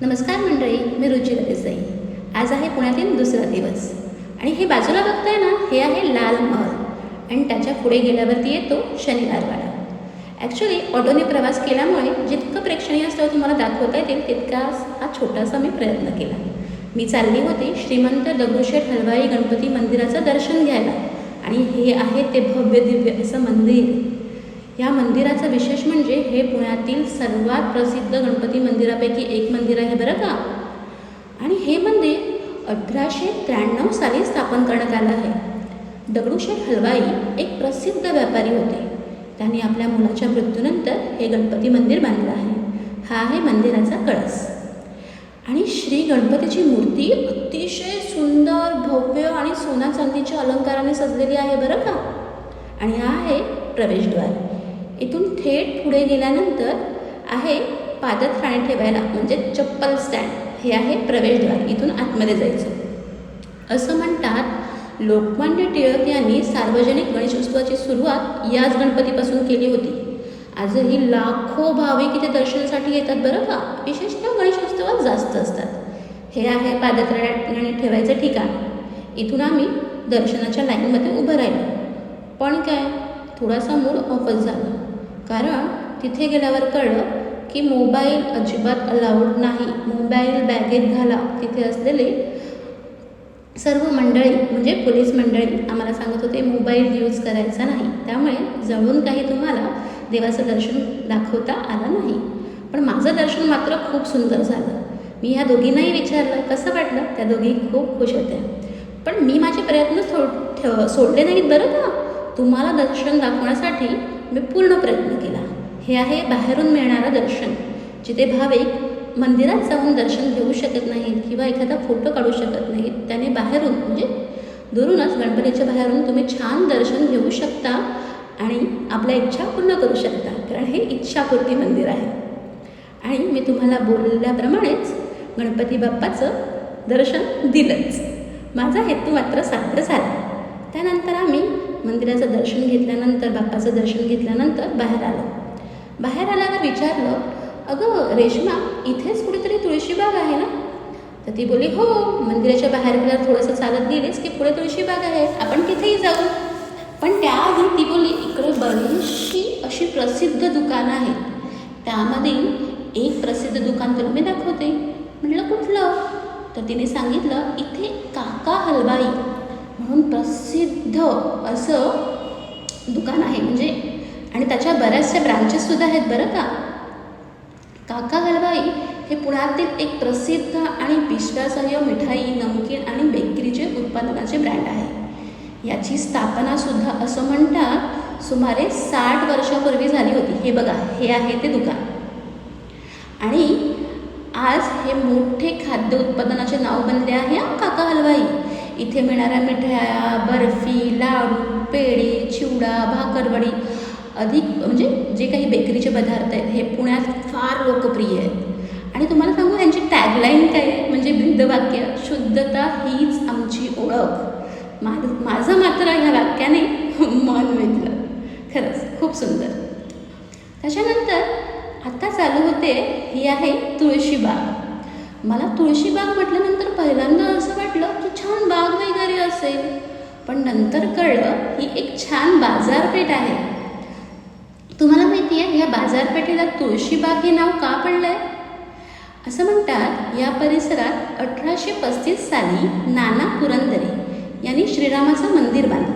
नमस्कार मंडळी मी रुची देसाई आज आहे पुण्यातील दुसरा दिवस. आणि हे बाजूला बघताय ना हे आहे लाल महल. आणि त्याच्या पुढे गेल्यावरती येतो शनिवारवाडा ॲक्च्युली ऑटोने प्रवास केल्यामुळे जितकं प्रेक्षणीय स्थळ तुम्हाला दाखवता येतील तितकाच हा छोटासा मी प्रयत्न केला. मी चालली होती श्रीमंत दगडूशेठ हलवाई गणपती मंदिराचं दर्शन घ्यायला. आणि हे आहे ते भव्य दिव्य असं मंदिर. या मंदिराचं विशेष म्हणजे हे पुण्यातील सर्वात प्रसिद्ध गणपती मंदिरापैकी एक मंदिर आहे बरं का? आणि हे मंदिर अठराशे त्र्याण्णव साली स्थापन करण्यात आलं आहे. दगडूशेठ हलवाई एक प्रसिद्ध व्यापारी होते. त्यांनी आपल्या मुलाच्या मृत्यूनंतर हे गणपती मंदिर बांधलं आहे. हा आहे मंदिराचा कळस. आणि श्री गणपतीची मूर्ती अतिशय सुंदर भव्य आणि सोना चांदीच्या अलंकाराने सजलेली आहे बरं का? आणि हा आहे प्रवेशद्वार. इथून थेट पुढे गेल्यानंतर आहे पादत पाणी ठेवायला म्हणजे चप्पल स्टँड हे आहे प्रवेशद्वार इथून आतमध्ये जायचं. असं म्हणतात लोकमान्य टिळक यांनी सार्वजनिक गणेशोत्सवाची सुरुवात याच गणपतीपासून केली होती. आजही लाखो भाविक इथे दर्शनासाठी येतात बरं का? विशेषतः गणेशोत्सवात जास्त असतात. हे आहे पादत्राणे ठेवायचं ठिकाण. इथून आम्ही दर्शनाच्या लाईनमध्ये उभं राहिलो. पण काय? थोडासा मूड ऑफच झाला. कारण तिथे गेल्यावर कळलं की मोबाईल अजिबात अलाउड नाही. मोबाईल बॅगेत घाला. तिथे असलेले सर्व मंडळी म्हणजे पोलीस मंडळी आम्हाला सांगत होते मोबाईल यूज करायचा नाही. त्यामुळे जवळून काही तुम्हाला देवाचं दर्शन दाखवता आलं नाही. पण माझं दर्शन मात्र खूप सुंदर झालं. मी ह्या दोघींनाही विचारलं कसं वाटलं? त्या दोघी खूप खुश होत्या. पण मी माझे प्रयत्न सोड ठेव सोडले नाहीत बरं का? तुम्हाला दर्शन दाखवण्यासाठी मी पूर्ण प्रयत्न केला. हे आहे बाहेरून मिळणारं दर्शन. जिथे भाविक मंदिरात जाऊन दर्शन घेऊ शकत नाहीत किंवा एखादा फोटो काढू शकत नाहीत त्याने बाहेरून म्हणजे दुरूनच गणपतीच्या बाहेरून तुम्ही छान दर्शन घेऊ शकता आणि आपल्या इच्छा पूर्ण करू शकता कारण हे इच्छापूर्ती मंदिर आहे. आणि मी तुम्हाला बोलल्याप्रमाणेच गणपती बाप्पाचं दर्शन दिलंच. माझा हेतू मात्र साध्य झाला. त्यानंतर आम्ही मंदिराचं दर्शन घेतल्यानंतर बाप्पाचं दर्शन घेतल्यानंतर बाहेर आलो. बाहेर आल्यावर विचारलं अगं रेश्मा इथेच कुठेतरी तुळशीबाग आहे ना? तर ती बोली हो मंदिराच्या बाहेर गेल्यावर थोडंसं चालत गेलीस की पुढे तुळशीबाग आहे. आपण तिथेही जाऊ. पण त्याआधी ती बोलली इकडे बरीचशी अशी प्रसिद्ध दुकानं आहेत. त्यामध्ये एक प्रसिद्ध दुकान तुला मी दाखवते. म्हटलं कुठलं? तर तिने सांगितलं इथे काका हलवाई. म्हणून प्रसिद्ध असं दुकान आहे. म्हणजे आणि त्याच्या बऱ्याचशा ब्रँचेससुद्धा आहेत बरं का? काका हलवाई हे पुण्यातील एक प्रसिद्ध आणि विश्वासार्ह मिठाई नमकीन आणि बेकरीचे उत्पादनाचे ब्रँड आहे. याची स्थापनासुद्धा असं म्हणतात सुमारे साठ वर्षापूर्वी झाली होती. हे बघा हे आहे ते दुकान. आणि आज हे मोठे खाद्य उत्पादनाचे नाव बनले आहे काका हलवाई. इथे मिळणाऱ्या मिठाया बर्फी लाडू पेढे चिवडा भाकरवडी अधिक म्हणजे जे काही बेकरीचे पदार्थ आहेत हे पुण्यात फार लोकप्रिय आहेत. आणि तुम्हाला सांगू यांची टॅगलाईन काय आहे? म्हणजे वाक्य. शुद्धता हीच आमची ओळख. मा माझं मात्र ह्या वाक्याने मन वेधलं. खरंच खूप सुंदर. त्याच्यानंतर आता चालू होते ही आहे तुळशीबाग मला तुळशीबाग म्हटल्यानंतर पहिल्यांदा असं वाटलं की छान बाग वगैरे असेल पण नंतर कळलं ही एक छान बाजारपेठ आहे. तुम्हाला माहिती आहे या बाजारपेठेला तुळशीबाग हे नाव का पडलं आहे असं म्हणतात या परिसरात अठराशे पस्तीस साली नाना पुरंदरे यांनी श्रीरामाचं मंदिर बांधलं.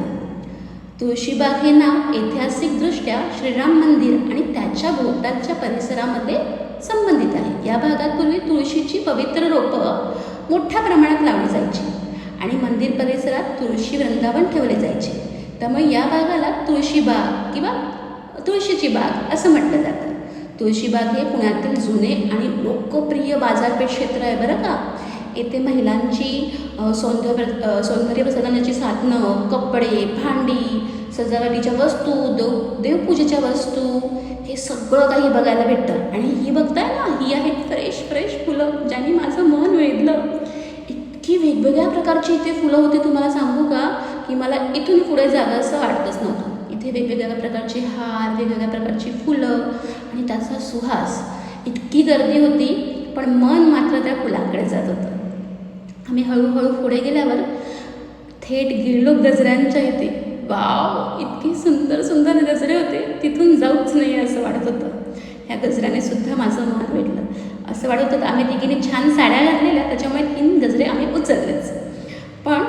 तुळशीबाग हे नाव ऐतिहासिकदृष्ट्या श्रीराम मंदिर आणि त्याच्या भोवतालच्या परिसरामध्ये संबंधित आहे. या भागात पूर्वी तुळशीची पवित्र रोपं मोठ्या प्रमाणात लावली जायची. आणि मंदिर परिसरात तुळशी वृंदावन ठेवले जायचे. त्यामुळे या भागाला तुळशीबाग किंवा तुळशीची बाग असं म्हटलं जातं. तुळशीबाग हे पुण्यातील जुने आणि लोकप्रिय बाजारपेठ क्षेत्र आहे बरं का. येथे महिलांची सौंदर्य सौंदर्य प्रसाधनाची साधनं कपडे भांडी सजावटीच्या वस्तू देव देवपूजेच्या वस्तू हे सगळं काही बघायला भेटतं. आणि ही बघताय ना ही आहेत फ्रेश फ्रेश फुलं ज्यांनी माझं वेगवेगळ्या प्रकारची इथे फुलं होती तुम्हाला सांगू का? की मला इथून पुढे जावं असं वाटतच नव्हतं. इथे वेगवेगळ्या प्रकारचे हार वेगवेगळ्या प्रकारची फुलं आणि त्याचा सुहास. इतकी गर्दी होती पण मन मात्र त्या फुलांकडे जात होतं. आम्ही हळूहळू पुढे गेल्यावर थेट गेलो गजऱ्यांच्या इथे. वाव इतकी सुंदर सुंदर गजरे होते. तिथून जाऊच नाही असं वाटत होतं. ह्या गजऱ्याने सुद्धा माझं मन भेटलं असं वाटत होतं. आम्ही तिघीने छान साड्या घातलेल्या. त्याच्यामुळे तीन गजरे आम्ही उचललेच. पण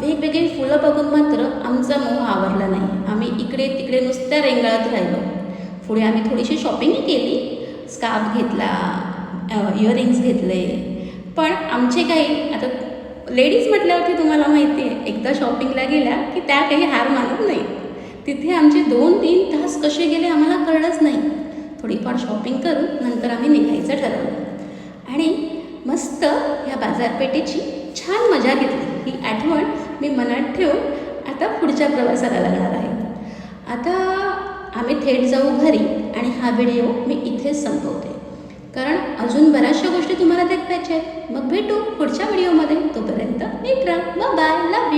वेगवेगळी फुलं बघून मात्र आमचा मोह आवरला नाही. आम्ही इकडे तिकडे नुसत्या रेंगाळत राहिलो. पुढे आम्ही थोडीशी शॉपिंगही केली. स्कार्फ घेतला इयरिंग्स घेतले. पण आमचे काही आता लेडीज म्हटल्यावरती तुम्हाला माहिती आहे एकदा शॉपिंगला गेल्या की त्या काही हार मानत नाही तिथे आमचे दोन तीन तास कसे गेले आम्हाला कळलंच नाही. थोडीफार शॉपिंग करून नंतर आम्ही निघायचं ठरवलं. आणि मस्त ह्या बाजारपेठेची छान मजा घेतली. ही आठवण मी मनात ठेवून आता पुढच्या प्रवासाला लागणार आहे. आता आम्ही थेट जाऊ घरी आणि हा व्हिडिओ मी इथेच संपवते. कारण अजून बऱ्याचशा गोष्टी तुम्हाला देखायच्या आहेत. मग भेटू पुढच्या व्हिडिओमध्ये. तोपर्यंत नीट राहा बाय लव